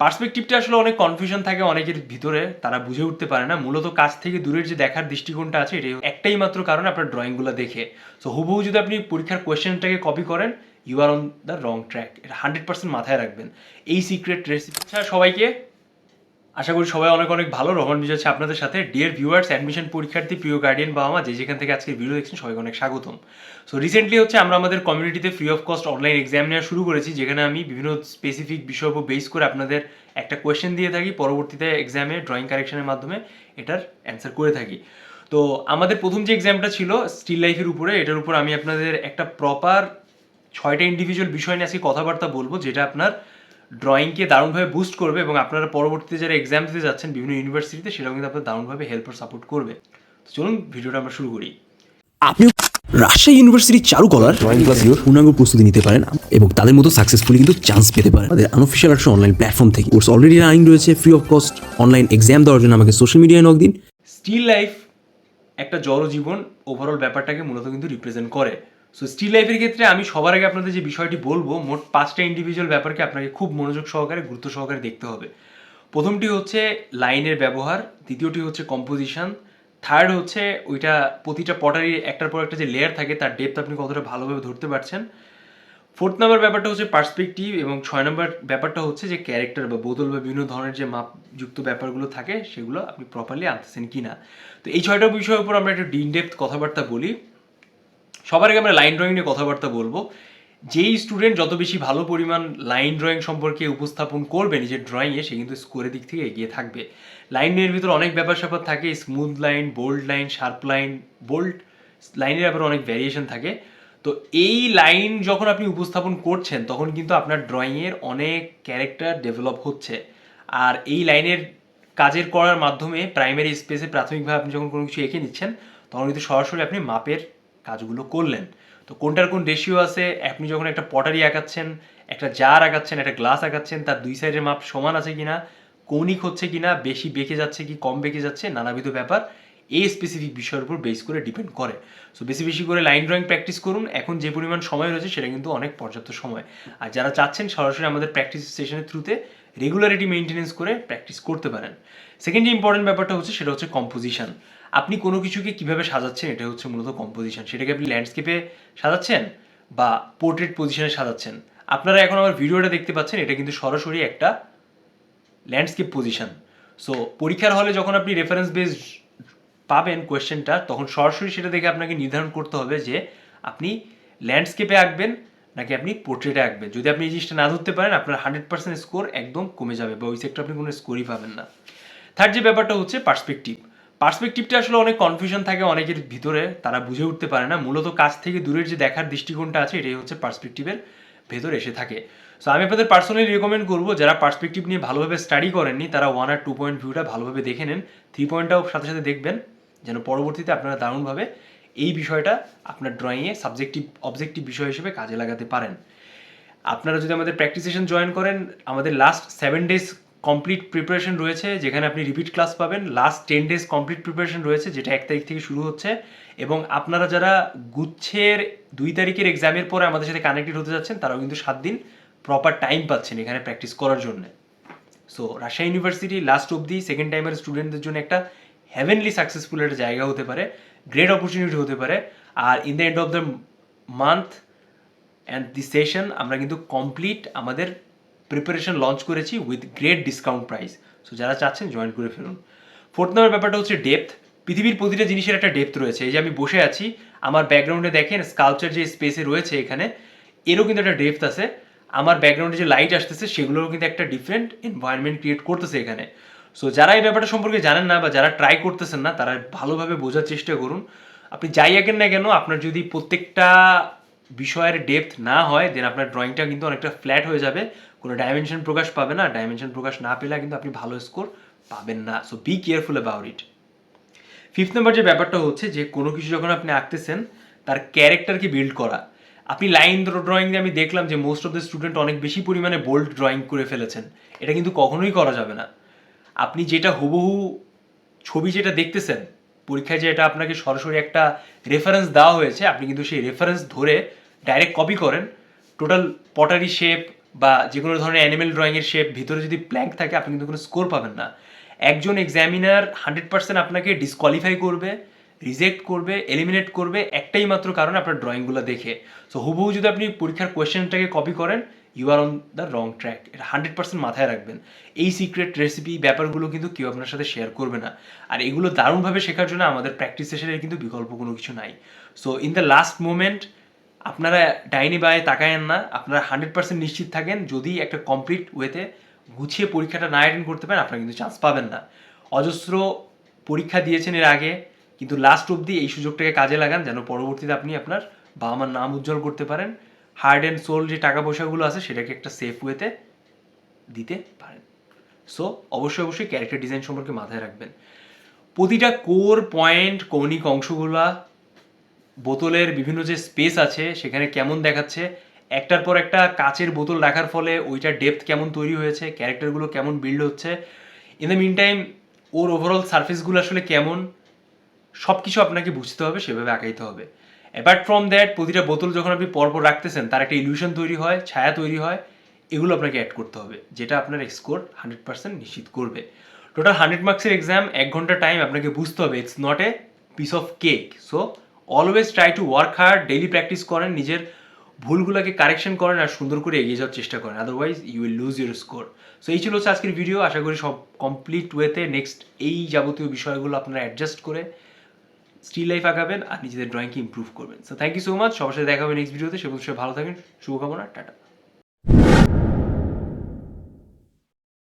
পার্সপেক্টিভটা আসলে অনেক কনফিউশন থাকে অনেকের ভিতরে, তারা বুঝে উঠতে পারে না। মূলত কাছ থেকে দূরের যে দেখার দৃষ্টিকোণটা আছে, এটাই একটাই মাত্র কারণ আপনার ড্রয়িংগুলো দেখে। সো হুবহু যদি আপনি পরীক্ষার কোয়েশ্চেনটাকে কপি করেন you are on the wrong track এটা হান্ড্রেড পার্সেন্ট মাথায় রাখবেন। এই সিক্রেট রেসিপি আচ্ছা সবাইকে আশা করি সবাই অনেক অনেক ভালো। রহমান বিজয় আছে আপনাদের সাথে। ডিয়ার ভিউয়ার্স অ্যাডমিশন পরীক্ষার্থী, প্রিয় গার্ডিয়ান বাবা মা, যে যেখান থেকে আজকে ভিডিও দেখছেন, সবাইকে অনেক স্বাগতম। সো রিসেন্টলি হচ্ছে আমরা আমাদের কমিউনিটিতে free of cost online exam নেওয়া শুরু করেছি, যেখানে আমি বিভিন্ন স্পেসিফিক বিষয়ের উপর বেস করে আপনাদের একটা কোয়েশ্চেন দিয়ে থাকি, পরবর্তীতে এক্সামে ড্রয়িং কারেকশনের মাধ্যমে এটার অ্যান্সার করে থাকি। তো, আমাদের প্রথম যে এক্সামটা ছিল স্টিল লাইফের উপরে, এটার উপর আমি আপনাদের একটা প্রপার ছয়টা ইন্ডিভিজুয়াল বিষয় নিয়ে আজকে কথাবার্তা বলব, যেটা আপনার ড্রয়িংকে দারুণভাবে বুস্ট করবে এবং আপনারা পরবর্তীতে যারা এক্সাম দিতে যাচ্ছেন বিভিন্ন ইউনিভার্সিটিতে সেটাও কিন্তু আপনার দারুণভাবে হেল্প আর সাপোর্ট করবে। তো চলুন ভিডিওটা আমরা শুরু করি। আপনিও রাজশাহী ইউনিভার্সিটির চারুকলার ড্রয়িং ক্লাসের পূর্ণাঙ্গ প্রস্তুতি নিতে পারেন এবং তাদের মতো সাকসেসফুলি কিন্তু চান্স পেতে পারেন। তাদের আনঅফিসিয়াল একটা অনলাইন প্ল্যাটফর্ম থেকে। কোর্স অলরেডি রানিং রয়েছে free of cost online exam দেওয়ার জন্য আমাকে সোশ্যাল মিডিয়ায় নক দিন। স্টিল লাইফ একটা জড়জীবন ওভারঅল ব্যাপারটাকে মূলত কিন্তু রিপ্রেজেন্ট করে। সো স্টিল লাইফের ক্ষেত্রে আমি সবার আগে আপনাদের যে বিষয়টি বলব, মোট পাঁচটা ইন্ডিভিজুয়াল ব্যাপারকে আপনাকে খুব মনোযোগ সহকারে, গুরুত্ব সহকারে দেখতে হবে। প্রথমটি হচ্ছে লাইনের ব্যবহার, দ্বিতীয়টি হচ্ছে কম্পোজিশন থার্ড হচ্ছে ওইটা প্রতিটা পটারি একটার পর একটা যে লেয়ার থাকে, তার ডেপথ আপনি কতটা ভালোভাবে ধরতে পারছেন। ফোর্থ নাম্বার ব্যাপারটা হচ্ছে পার্সপেক্টিভ এবং ছয় নম্বর ব্যাপারটা হচ্ছে যে ক্যারেক্টার বা বোতল বা বিভিন্ন ধরনের যে মাপযুক্ত ব্যাপারগুলো থাকে, সেগুলো আপনি প্রপারলি আনতেছেন কি না তো এই ছয়টা বিষয়ের উপর আমরা একটা ডিন ডেপথ কথাবার্তা বলি। সবার আগে আমরা লাইন ড্রয়িং নিয়ে কথাবার্তা বলব। যেই স্টুডেন্ট যত বেশি ভালো পরিমাণ লাইন ড্রয়িং সম্পর্কে উপস্থাপন করবে নিজের ড্রয়িংয়ে সে কিন্তু স্কোরের দিক থেকে এগিয়ে থাকবে। লাইনের ভিতরে অনেক ব্যাপার স্যাপার থাকে smooth line bold line sharp line bold লাইনের ব্যাপারে অনেক ভ্যারিয়েশন থাকে। তো এই লাইন যখন আপনি উপস্থাপন করছেন, তখন কিন্তু আপনার ড্রয়িংয়ের অনেক ক্যারেক্টার ডেভেলপ হচ্ছে। আর এই লাইনের কাজের করার মাধ্যমে প্রাইমারি স্পেসে প্রাথমিকভাবে আপনি যখন কোনো কিছু এঁকে নিচ্ছেন, তখন কিন্তু সরাসরি আপনি মাপের কাজগুলো করলেন। তো কোনটার কোন রেশিও আছে? আপনি যখন একটা পটারি আঁকাচ্ছেন, একটা জার আঁকাচ্ছেন, একটা গ্লাস আঁকাচ্ছেন, তার দুই সাইডের মাপ সমান আছে কিনা কৌণিক হচ্ছে কিনা, বেশি বেঁকে যাচ্ছে কি, কম বেঁকে যাচ্ছে, নানাবিধ ব্যাপার। এই স্পেসিফিক বিষয়ের উপর বেস করে ডিপেন্ড করে। সো বেশি বেশি করে লাইন ড্রয়িং প্র্যাকটিস করুন। এখন যে পরিমাণ সময় রয়েছে, সেটা কিন্তু অনেক পর্যাপ্ত সময়। আর যারা চাচ্ছেন সরাসরি আমাদের প্র্যাকটিস সেশনের থ্রুতে রেগুলারিটি মেনটেনেন্স করে প্র্যাকটিস করতে পারেন। সেকেন্ড যে ইম্পর্টেন্ট ব্যাপারটা হচ্ছে, সেটা হচ্ছে কম্পোজিশন আপনি কোনো কিছুকে কীভাবে সাজাচ্ছেন, এটা হচ্ছে মূলত কম্পোজিশন সেটাকে আপনি ল্যান্ডস্কেপে সাজাচ্ছেন বা পোর্ট্রেট পজিশনে সাজাচ্ছেন? আপনারা এখন আমার ভিডিওটা দেখতে পাচ্ছেন, এটা কিন্তু সরাসরি একটা ল্যান্ডস্কেপ পজিশন সো পরীক্ষার হলে যখন আপনি রেফারেন্স বেস পাবেন কোয়েশ্চেনটা, তখন সরাসরি সেটা দেখে আপনাকে নির্ধারণ করতে হবে যে আপনি ল্যান্ডস্কেপে আঁকবেন নাকি আপনি পোর্ট্রেটে আঁকবেন। যদি আপনি এই জিনিসটা না ধরতে পারেন, আপনার হান্ড্রেড পার্সেন্ট স্কোর একদম কমে যাবে বা ওই সেক্টর আপনি কোনো স্কোরই পাবেন না। থার্ড যে ব্যাপারটা হচ্ছে পার্সপেক্টিভ পার্সপেক্টিভটা আসলে অনেক কনফিউশন থাকে অনেকের ভিতরে, তারা বুঝে উঠতে পারে না। মূলত কাছ থেকে দূরের যে দেখার দৃষ্টিকোণটা আছে, এটাই হচ্ছে পার্সপেক্টিভের ভেতর এসে থাকে। সো আমি আপনাদের পার্সোনালি রেকমেন্ড করব, যারা পার্সপেক্টিভ নিয়ে ভালোভাবে স্টাডি করেননি, তারা ওয়ান আর টু পয়েন্ট ভিউটা ভালোভাবে দেখে নেন। থ্রি পয়েন্টটাও সাথে সাথে দেখবেন। যেন পরবর্তীতে আপনারা দারুণভাবে এই বিষয়টা আপনার ড্রয়িংয়ে সাবজেক্টিভ অবজেক্টিভ বিষয় হিসেবে কাজে লাগাতে পারেন। আপনারা যদি আমাদের প্র্যাকটিস সেশন জয়েন করেন, আমাদের last seven days complete preparation রয়েছে, যেখানে আপনি রিপিট ক্লাস পাবেন। Last ten days complete preparation রয়েছে, যেটা এক তারিখ থেকে শুরু হচ্ছে। এবং আপনারা যারা গুচ্ছের দুই তারিখের এক্সামের পরে আমাদের সাথে কানেক্টেড হতে যাচ্ছেন, তারাও কিন্তু সাত দিন প্রপার টাইম পাচ্ছেন এখানে প্র্যাকটিস করার জন্য। সো রাজশাহী ইউনিভার্সিটি লাস্ট অবধি সেকেন্ড টাইমের স্টুডেন্টদের জন্য একটা হ্যাভেনলি সাকসেসফুল একটা জায়গা হতে পারে গ্রেট অপরচুনিটি হতে পারে, আর in the end of the month and the session আমরা কিন্তু কমপ্লিট আমাদের প্রিপারেশন লঞ্চ করেছি with great discount price so যারা চাচ্ছেন জয়েন করে ফেলুন। ফোর্থ নাম্বার ব্যাপারটা হচ্ছে ডেপথ পৃথিবীর প্রতিটা জিনিসের একটা ডেপথ রয়েছে। এই যে আমি বসে আছি, আমার ব্যাকগ্রাউন্ডে দেখেন স্কালচার যে স্পেসে রয়েছে এখানে, এরও কিন্তু একটা ডেপথ আছে। আমার ব্যাকগ্রাউন্ডে যে লাইট আসতেছে, সেগুলোরও কিন্তু একটা ডিফারেন্ট এনভায়রনমেন্ট ক্রিয়েট করতেছে এখানে। সো যারা এই ব্যাপারটা সম্পর্কে জানেন না বা যারা ট্রাই করতেছেন না, তারা ভালোভাবে বোঝার চেষ্টা করুন। আপনি যাই আঁকেন না কেন, আপনার যদি প্রত্যেকটা বিষয়ের ডেপথ না হয় দেন আপনার ড্রয়িংটা কিন্তু অনেকটা ফ্ল্যাট হয়ে যাবে। কোনো ডাইমেনশন প্রকাশ পাবে না। ডাইমেনশন প্রকাশ না পেলে কিন্তু আপনি ভালো স্কোর পাবেন না। So be careful about it fifth number যে ব্যাপারটা হচ্ছে যে, কোনো কিছু যখন আপনি আঁকতেছেন, তার ক্যারেক্টারকে বিল্ড করা। আপনি লাইন ড্রয়িং দিয়ে আমি দেখলাম যে মোস্ট অফ দ্য স্টুডেন্ট অনেক বেশি পরিমাণে বোল্ড ড্রয়িং করে ফেলেছেন। এটা কিন্তু কখনোই করা যাবে না। আপনি যেটা হুবহু ছবি যেটা দেখতেছেন, পরীক্ষায় যে এটা আপনাকে সরাসরি একটা রেফারেন্স দেওয়া হয়েছে, আপনি কিন্তু সেই রেফারেন্স ধরে ডাইরেক্ট কপি করেন। টোটাল পটারি শেপ বা যে কোনো ধরনের অ্যানিমেল ড্রয়িংয়ের শেপ ভিতরে যদি প্ল্যাঙ্ক থাকে, আপনি কিন্তু কোনো স্কোর পাবেন না। একজন এক্সামিনার হান্ড্রেড পার্সেন্ট আপনাকে ডিসকোয়ালিফাই করবে রিজেক্ট করবে এলিমিনেট করবে, একটাই মাত্র কারণ আপনার ড্রয়িংগুলো দেখে। সো হুবহু যদি আপনি পরীক্ষার কোয়েশ্চেনটাকে কপি করেন you are on the wrong track এটা হান্ড্রেড পার্সেন্ট মাথায় রাখবেন। এই সিক্রেট রেসিপি ব্যাপারগুলো কিন্তু কেউ আপনার সাথে শেয়ার করবে না। আর এগুলো দারুণভাবে শেখার জন্য আমাদের প্র্যাকটিস সেশনের কিন্তু বিকল্প কোনো কিছু নাই। So in the last moment আপনারা ডাইনি বায়ে তাকায়েন না। আপনারা হান্ড্রেড পার্সেন্ট নিশ্চিত থাকেন। যদি একটা কমপ্লিট ওয়েতে গুছিয়ে পরীক্ষাটা না অ্যাটেন্ড করতে পারেন, আপনারা কিন্তু চান্স পাবেন না। অজস্র পরীক্ষা দিয়েছেন এর আগে, কিন্তু লাস্ট অবধি এই সুযোগটাকে কাজে লাগান, যেন পরবর্তীতে আপনি আপনার বাবা মার নাম উজ্জ্বল করতে পারেন। হার্ড অ্যান্ড সোল যে টাকা পয়সাগুলো আছে সেটাকে একটা সেফ ওয়েতে দিতে পারেন। সো, অবশ্যই অবশ্যই ক্যারেক্টার ডিজাইন সম্পর্কে মাথায় রাখবেন। প্রতিটা কোর পয়েন্ট, কৌণিক অংশগুলা, বোতলের বিভিন্ন যে স্পেস আছে, সেখানে কেমন দেখাচ্ছে, একটার পর একটা কাচের বোতল রাখার ফলে ওইটার ডেপথ কেমন তৈরি হয়েছে, ক্যারেক্টারগুলো কেমন বিল্ড হচ্ছে। In the mean time or overall সার্ফেসগুলো আসলে কেমন সব কিছু আপনাকে বুঝতে হবে, সেভাবে আঁকাইতে হবে। অ্যাপার্ট ফ্রম দ্যাট প্রতিটা বোতল যখন আপনি পরপর রাখতেছেন, তার একটা ইলিউশন তৈরি হয়, ছায়া তৈরি হয়, এগুলো আপনাকে অ্যাড করতে হবে, যেটা আপনার স্কোর হান্ড্রেড পার্সেন্ট নিশ্চিত করবে। টোটাল হান্ড্রেড মার্কসের এক্সাম এক ঘণ্টা টাইম আপনাকে বুঝতে হবে it's not a piece of cake so always try to work hard daily practice করেন, নিজের ভুলগুলোকে কারেকশন করেন আর সুন্দর করে এগিয়ে যাওয়ার চেষ্টা করেন otherwise you will lose your score so এই ছিল হচ্ছে আজকের ভিডিও আশা করি সব কমপ্লিট ওয়েতে নেক্সট এই যাবতীয় বিষয়গুলো আপনারা অ্যাডজাস্ট করে স্টিল লাইফ আঁকাবেন আর নিজেদের ড্রয়িংকে ইম্প্রুভ করবেন। So thank you so much সবার সাথে দেখাবেন নেক্সট ভিডিওতে সে ভালো থাকেন, শুভকামনা, টাটা।